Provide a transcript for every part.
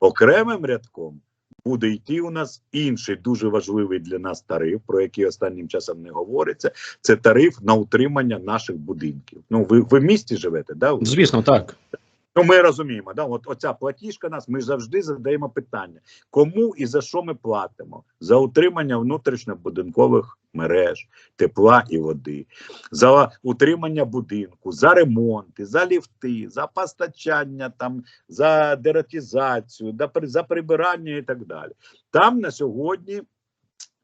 Окремим рядком буде йти у нас інший дуже важливий для нас тариф, про який останнім часом не говориться. Це тариф на утримання наших будинків. Ну ви, ви в місті живете, да? Звісно, так. Ну, ми розуміємо, да, от оця платіжка нас. Ми завжди задаємо питання, кому і за що ми платимо за утримання внутрішньобудинкових мереж, тепла і води, за утримання будинку, за ремонти, за ліфти, за постачання, там за дератизацію, да, за прибирання і так далі. Там на сьогодні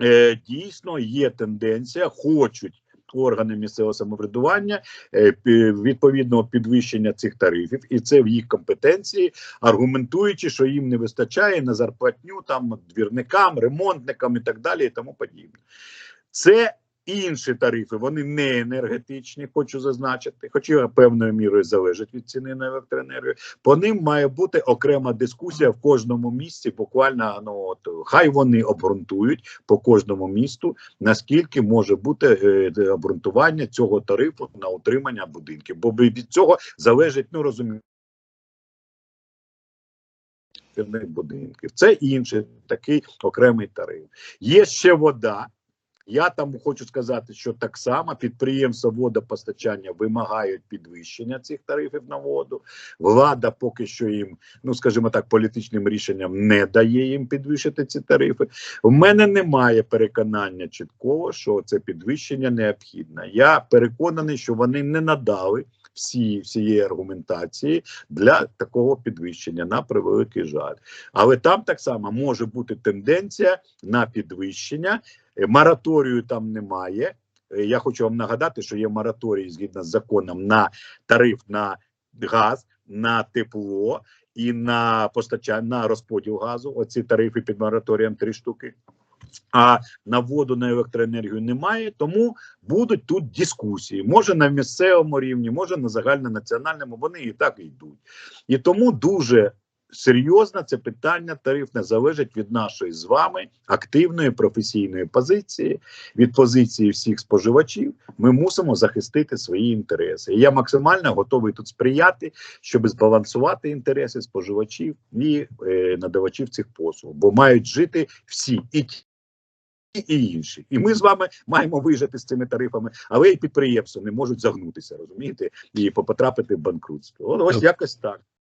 е, дійсно є тенденція, хочуть. Органи місцевого самоврядування е, відповідного підвищення цих тарифів, і це в їх компетенції, аргументуючи, що їм не вистачає на зарплатню там двірникам, ремонтникам і так далі, і тому подібне. Це інші тарифи, вони не енергетичні, хочу зазначити, хоча певною мірою залежать від ціни на електроенергію. По ним має бути окрема дискусія в кожному місці. Буквально ну от хай вони обґрунтують по кожному місту, наскільки може бути е, обґрунтування цього тарифу на утримання будинків, бо від цього залежить, ну розумію. будинків. Це інший такий окремий тариф. Є ще вода. Я там хочу сказати, що так само підприємства водопостачання вимагають підвищення цих тарифів на воду. Влада поки що їм, ну скажімо так, політичним рішенням не дає їм підвищити ці тарифи. У мене немає переконання чіткого, що це підвищення необхідне. Я переконаний, що вони не надали всі всієї аргументації для такого підвищення на превеликий жаль. Але там так само може бути тенденція на підвищення. Е, Мораторію там немає. Е, Я хочу вам нагадати, що є мораторій згідно з законом на тариф на газ, на тепло і на постачання на розподіл газу. Оці тарифи під мораторієм три штуки. А на воду на електроенергію немає, тому будуть тут дискусії. Може на місцевому рівні, може на загальнонаціональному. Вони і так йдуть. І тому дуже серйозно це питання тарифне залежить від нашої з вами активної професійної позиції, від позиції всіх споживачів. Ми мусимо захистити свої інтереси. І я максимально готовий тут сприяти, щоб збалансувати інтереси споживачів і е, надавачів цих послуг, бо мають жити всі і і інші. І ми з вами маємо вижити з цими тарифами, але і підприємства не можуть загнутися, розумієте, і потрапити в банкрутство. Ось якось так.